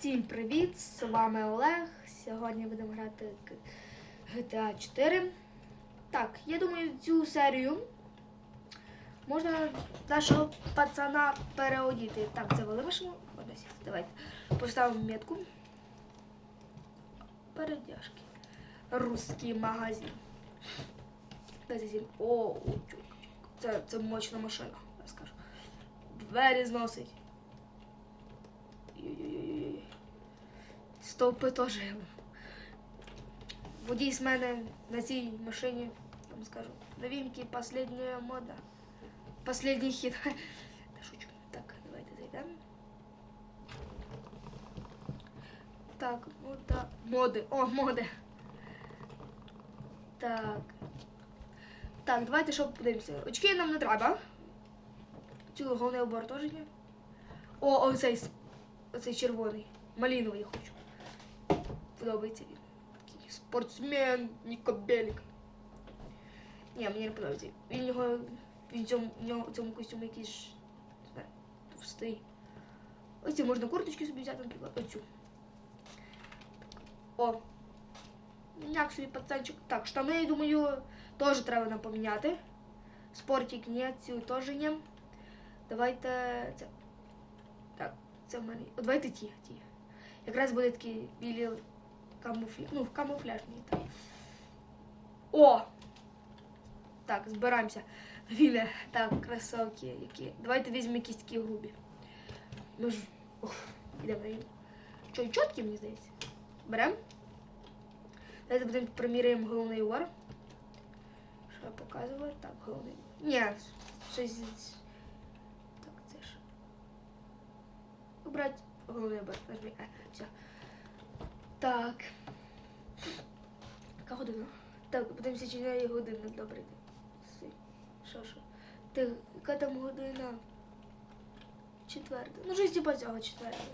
Всім привіт! З вами Олег. Сьогодні будемо грати GTA 4. Так, я думаю, цю серію можна нашого пацана переодіти. Так, це машину. Одесь. Давайте поставимо метку. Передяжки. Русський магазин. Дайте зім. О. Це, це мощна машина, я скажу. Двері зносить. Ой-ой-ой. Стовпи теж. Водій з мене на цій машині, я скажу, новинки, последняя мода. Последний хит. Та шучу. Так, давайте зайдемо. Так, мода. Моди. О, моди. Так. Так, давайте що подивимося. Очки нам не треба. Убор теж є. О, оцей, оцей червоний. Маліновий я хочу. Подобається він. Такий спортсмен, Ніко Белік. Ні, мені не подобається. Він його. Він в цьому, в нього- в цьому костюмі якийсь. Не знаю, товстий. Ось ці можна курточки собі взяти, наприклад. Оцю. О. Як собі пацанчик. Так, штани, я думаю, теж треба нам поміняти. Спортик ні, цю теж ні. Давайте це. Так, це в мене. О, давайте ті, ті. Якраз буде такі білі камуфля... Ну, камуфляжні. Так. О! Так, збираємося. Віне, так, кросовки які. Давайте візьмемо якісь такі грубі. Ми ж. Ух, ідемо. Що, чіткі, мені здається. Беремо. Давайте будемо приміряємо головний убор. Що я показував? Так, головний. Ні, щось. Так, це ж. Убрать головний. Нажми. А, все. Так. Яка година? Так, подивимося, чи не є годинник добрий. Що, що? Ти, яка там година? Четверта. Ну, щось типа цього четверта.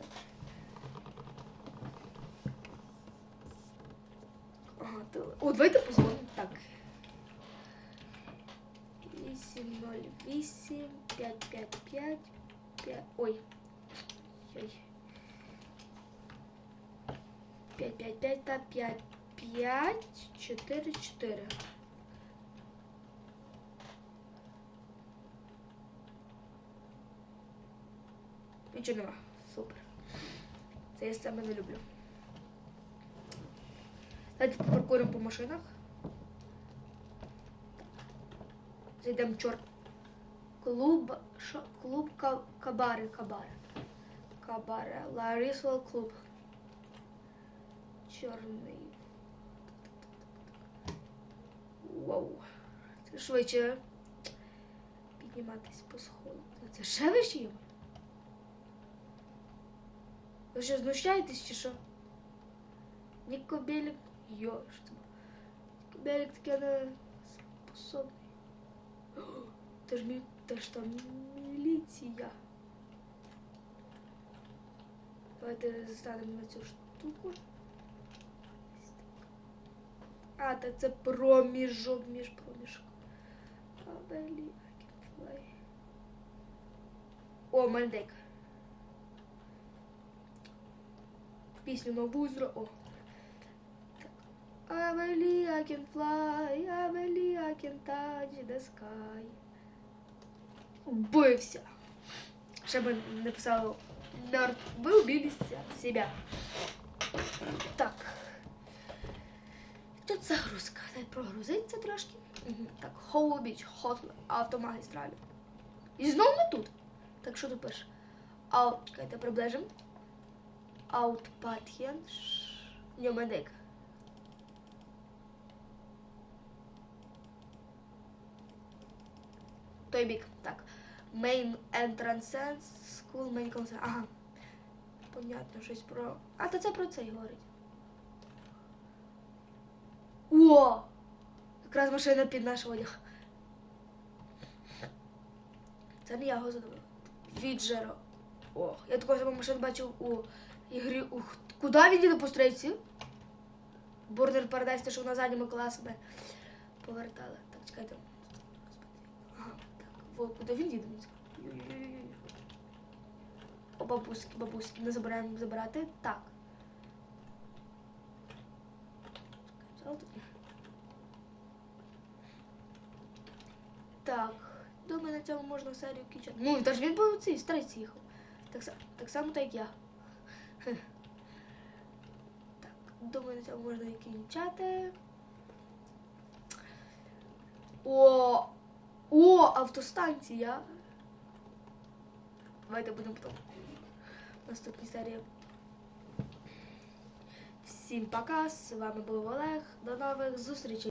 Ага, ти... О, давайте позвонимо. Так. 808 555 5... Ой. Ой. 555 та 55 4 4. Нічого нема. Супер. Це я саме не люблю. Давайте попаркуємо по машинах. Зайдемо чорт. Клуб. Шо? Клуб Ка- Кабари. Кабари. Кабаре. Ларисвел клуб. Чорний. Вау. Це швидше. Підніматись по сходу. Це ще вище є? Ви що, знущаєтесь чи що? Ніко Белік. Йо? Ніко Белік таке не способний. О, ж мі... Це ж там міліція. Давайте застанемо на цю штуку. А, та це проміжок між I can fly. О, мандейка. Пісню нову зро. О. I believe I can fly, I believe I can touch the sky. Вбився. Ще би написало мертв. Ви убилися себя. Так. Загрузка. Прогрузиться трошки. Так, Хоу Біч, Хотл, автомагістралі. І знову ми тут. Так що тут пише? Аут, чекайте, приближимо. Outpatient. Ньомедик. Той бік. Так. Main entrance, school, main concert. Ага. Понятно, щось про. А, то це про це й говорить. О! Якраз машина під наш одяг. Це не я його задумав. Віджеро. Ох, я таку саму машину бачив у ігрі. Ух, куди він їде по стрейці? Бордер Paradise, те, що на задніми класами повертали. Так, чекайте. Так. Во, куди він їде? О, бабуськи, бабуськи, не забираємо забирати. Так. Так. Думаю, на цьому можна серію кінчати. Ну, та ж він був цей старець їхав. Так, так само, так як я. Так, думаю, на цьому можна і кінчати. О! О, автостанція. Давайте будемо потім. в Наступній серії. Всім пока, з вами був Олег. До нових зустрічей.